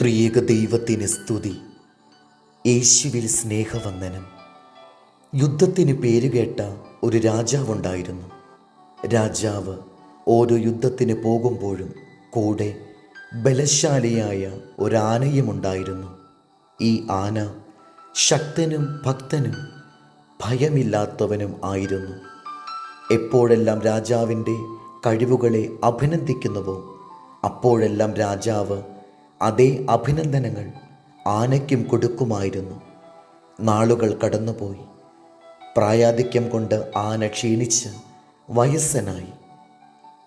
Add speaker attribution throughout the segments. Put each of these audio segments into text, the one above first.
Speaker 1: ത്രിയേക ദൈവത്തിന് സ്തുതി. യേശുവിൽ സ്നേഹവന്ദനം. യുദ്ധത്തിന് പേരുകേട്ട ഒരു രാജാവുണ്ടായിരുന്നു. രാജാവ് ഓരോ യുദ്ധത്തിന് പോകുമ്പോഴും കൂടെ ബലശാലിയായ ഒരാനയുമുണ്ടായിരുന്നു. ഈ ആന ശക്തനും ഭക്തനും ഭയമില്ലാത്തവനും ആയിരുന്നു. എപ്പോഴെല്ലാം രാജാവിന്റെ കഴിവുകളെ അഭിനന്ദിക്കുന്നുവോ അപ്പോഴെല്ലാം രാജാവ് അതേ അഭിനന്ദനങ്ങൾ ആനയ്ക്കും കൊടുക്കുമായിരുന്നു. നാളുകൾ കടന്നുപോയി. പ്രായാധിക്യം കൊണ്ട് ആന ക്ഷീണിച്ച് വയസ്സനായി.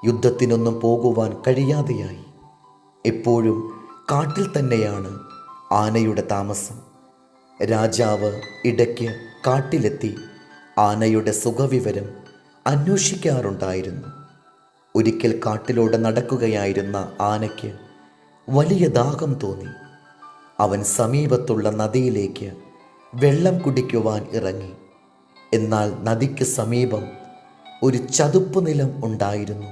Speaker 1: യുദ്ധത്തിനൊന്നും പോകുവാൻ കഴിയാതെയായി. എപ്പോഴും കാട്ടിൽ തന്നെയാണ് ആനയുടെ താമസം. രാജാവ് ഇടയ്ക്ക് കാട്ടിലെത്തി ആനയുടെ സുഖവിവരം അന്വേഷിക്കാറുണ്ടായിരുന്നു. ഒരിക്കൽ കാട്ടിലൂടെ നടക്കുകയായിരുന്ന ആനയ്ക്ക് വലിയ ദാഹം തോന്നി. അവൻ സമീപത്തുള്ള നദിയിലേക്ക് വെള്ളം കുടിക്കുവാൻ ഇറങ്ങി. എന്നാൽ നദിക്ക് സമീപം ഒരു ചതുപ്പ് നിലം ഉണ്ടായിരുന്നു.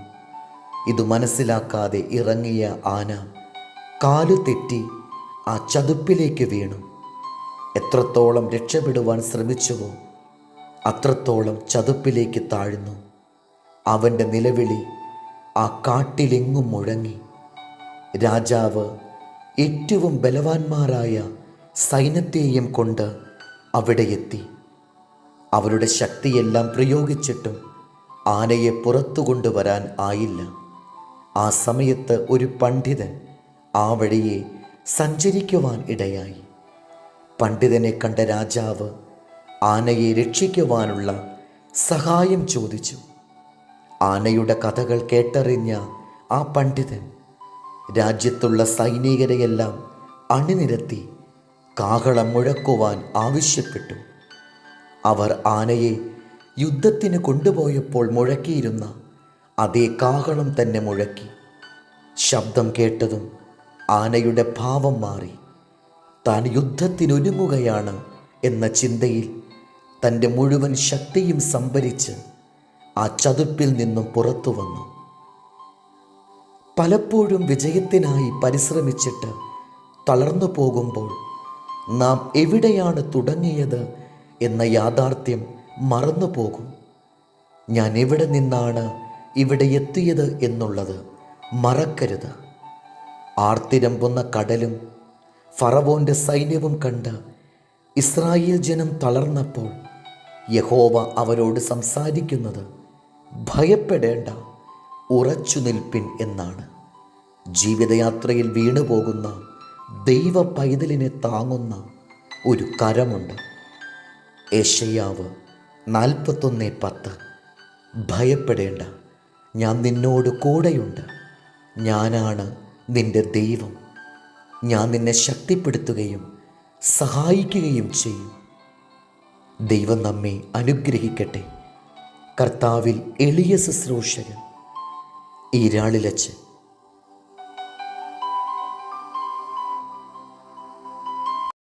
Speaker 1: ഇത് മനസ്സിലാക്കാതെ ഇറങ്ങിയ ആന കാലു തെറ്റി ആ ചതുപ്പിലേക്ക് വീണു. എത്രത്തോളം രക്ഷപ്പെടുവാൻ ശ്രമിച്ചുവോ അത്രത്തോളം ചതുപ്പിലേക്ക് താഴ്ന്നു. അവന്റെ നിലവിളി ആ കാട്ടിലെങ്ങും മുഴങ്ങി. രാജാവ് ഏറ്റവും ബലവാന്മാരായ സൈന്യത്തെയും കൊണ്ട് അവിടെ എത്തി. അവരുടെ ശക്തിയെല്ലാം പ്രയോഗിച്ചിട്ടും ആനയെ പുറത്തു കൊണ്ടുവരാൻ ആയില്ല. ആ സമയത്ത് ഒരു പണ്ഡിതൻ ആ വഴിയെ സഞ്ചരിക്കുവാൻ ഇടയായി. പണ്ഡിതനെ കണ്ട രാജാവ് ആനയെ രക്ഷിക്കുവാനുള്ള സഹായം ചോദിച്ചു. ആനയുടെ കഥകൾ കേട്ടറിഞ്ഞ ആ പണ്ഡിതൻ രാജ്യത്തുള്ള സൈനികരെയെല്ലാം അണിനിരത്തി കാഹളം മുഴക്കുവാൻ ആവശ്യപ്പെട്ടു. അവർ ആനയെ യുദ്ധത്തിന് കൊണ്ടുപോയപ്പോൾ മുഴക്കിയിരുന്ന അതേ കാഹളം തന്നെ മുഴക്കി. ശബ്ദം കേട്ടതും ആനയുടെ ഭാവം മാറി. താൻ യുദ്ധത്തിനൊരുങ്ങുകയാണ് എന്ന ചിന്തയിൽ തന്റെ മുഴുവൻ ശക്തിയും സംഭരിച്ച് ആ ചതുപ്പിൽ നിന്നും പുറത്തു വന്നു പലപ്പോഴും വിജയത്തിനായി പരിശ്രമിച്ചിട്ട് തളർന്നു പോകുമ്പോൾ നാം എവിടെയാണ് തുടങ്ങിയത് എന്ന യാഥാർത്ഥ്യം മറന്നു പോകും. ഞാൻ എവിടെ നിന്നാണ് ഇവിടെ എത്തിയത് എന്നുള്ളത് മറക്കരുത്. ആർത്തിരമ്പുന്ന കടലും ഫറവോന്റെ സൈന്യവും കണ്ട് ഇസ്രായേൽ ജനം തളർന്നപ്പോൾ യഹോവ അവരോട് സംസാരിക്കുന്നത് ഭയപ്പെടേണ്ട. ഉറച്ചു നിൽപ്പിൻ എന്നാണ്. ജീവിതയാത്രയിൽ വീണുപോകുന്ന ദൈവ പൈതലിനെ താങ്ങുന്ന ഒരു കരമുണ്ട്. ഏഷയാവ് നാൽപ്പത്തൊന്ന് പത്ത്. ഭയപ്പെടേണ്ട ഞാൻ നിന്നോട് കൂടെയുണ്ട്. ഞാനാണ് നിന്റെ ദൈവം. ഞാൻ നിന്നെ ശക്തിപ്പെടുത്തുകയും സഹായിക്കുകയും ചെയ്യും. ദൈവം നമ്മെ അനുഗ്രഹിക്കട്ടെ. കർത്താവിൽ എളിയ ശുശ്രൂഷകൻ. ഈരാളിലച്ച്